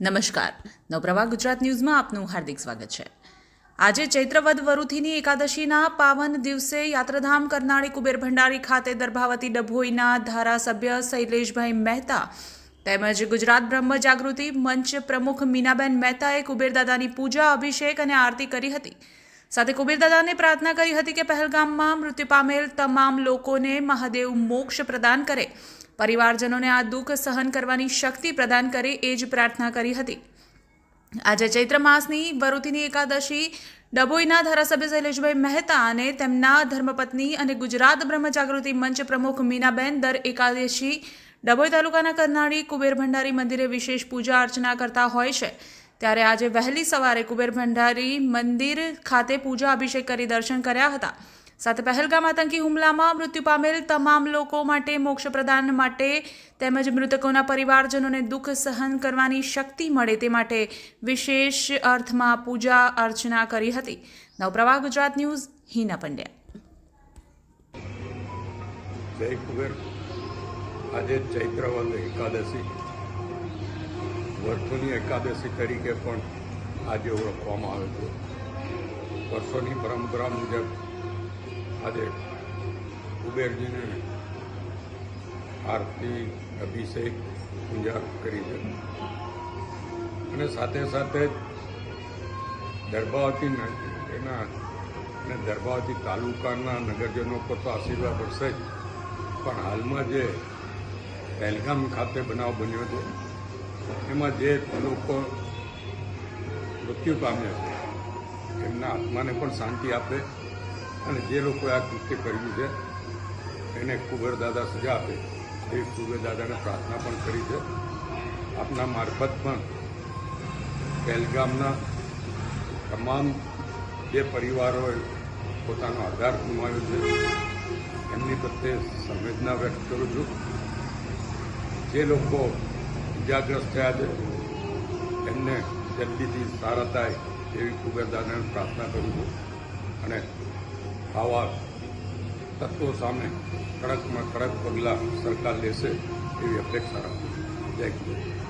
નમસ્કાર. નવપ્રવાહ ગુજરાત ન્યૂઝમાં આપનું હાર્દિક સ્વાગત છે. આજે ચૈત્રવદ વરુથીની એકાદશીના પાવન દિવસે યાત્રાધામ કરનાળી કુબેર ભંડારી ખાતે દર્ભાવતી ડભોઈના ધારાસભ્ય શૈલેષભાઈ મહેતા તેમજ ગુજરાત બ્રહ્મ જાગૃતિ મંચ પ્રમુખ મીનાબેન મહેતાએ કુબેરદાદાની પૂજા, અભિષેક અને આરતી કરી હતી. સાથે કુબેરદાદાને પ્રાર્થના કરી હતી કે પહેલગામમાં મૃત્યુ પામેલ તમામ લોકોને મહાદેવ મોક્ષ પ્રદાન કરે. પરિવારજનોને આ દુઃખ સહન કરવાની શક્તિ પ્રદાન કરે એ જ પ્રાર્થના કરી હતી. આજે ચૈત્ર માસની વરુથીની એકાદશી ડભોઈના ધારાસભ્ય શૈલેષભાઈ મહેતા અને તેમના ધર્મપત્ની અને ગુજરાત બ્રહ્મ જાગૃતિ મંચ પ્રમુખ મીનાબેન દર એકાદશી ડભોઈ તાલુકાના કરનાળી કુબેર ભંડારી મંદિરે વિશેષ પૂજા અર્ચના કરતા હોય છે. ત્યારે આજે વહેલી સવારે કુબેર ભંડારી મંદિર ખાતે પૂજા અભિષેક કરી દર્શન કર્યા હતા. સાથે પહેલગામ આતંકી હુમલામાં મૃત્યુ પામેલ તમામ લોકો માટે મોક્ષ પ્રદાન માટે તેમજ મૃતકોના પરિવારજનોને દુઃખ સહન કરવાની શક્તિ મળે તે માટે વિશેષ અર્થમાં પૂજા અર્ચના કરી હતી. નવપ્રવાહ ગુજરાત ન્યૂઝ, હિના પંડ્યા. આજે ચૈત્રવંદ એકાદશી. વર્ષોની એકાદશી તરીકે પણ આજે ઓળખવામાં આવે છે. વર્ષોની પરંપરા મુજબ આજે કુબેરજીને આરતી, અભિષેક, પૂજા કરી છે. અને સાથે સાથે જ દરબાવતી એના અને દરબાવતી તાલુકાના નગરજનો પર તો આશીર્વાદ પડશે જ. પણ હાલમાં જે પહેલગામ ખાતે બનાવ બન્યો છે, એમાં જે લોકો મૃત્યુ પામ્યા છે, એમના આત્માને પણ શાંતિ આપે. અને જે લોકોએ આ કૃત્ય કર્યું છે, એને કુબેર દાદા સજા આપે. એ કુબેર દાદાને પ્રાર્થના પણ કરી છે. આપના મારફત પણ પહેલગામના તમામ જે પરિવારોએ પોતાનો આધાર ગુમાવ્યો છે, એમની પ્રત્યે સંવેદના વ્યક્ત કરું છું. જે લોકો ઇજાગ્રસ્ત થયા છે, એમને જલ્દીથી સારા થાય એવી કુબેરદાદાને પ્રાર્થના કરું છું. અને આવા તત્વો સામે કડકમાં કડક પગલાં સરકાર લેશે એવી અપેક્ષા રાખું જય કુબેર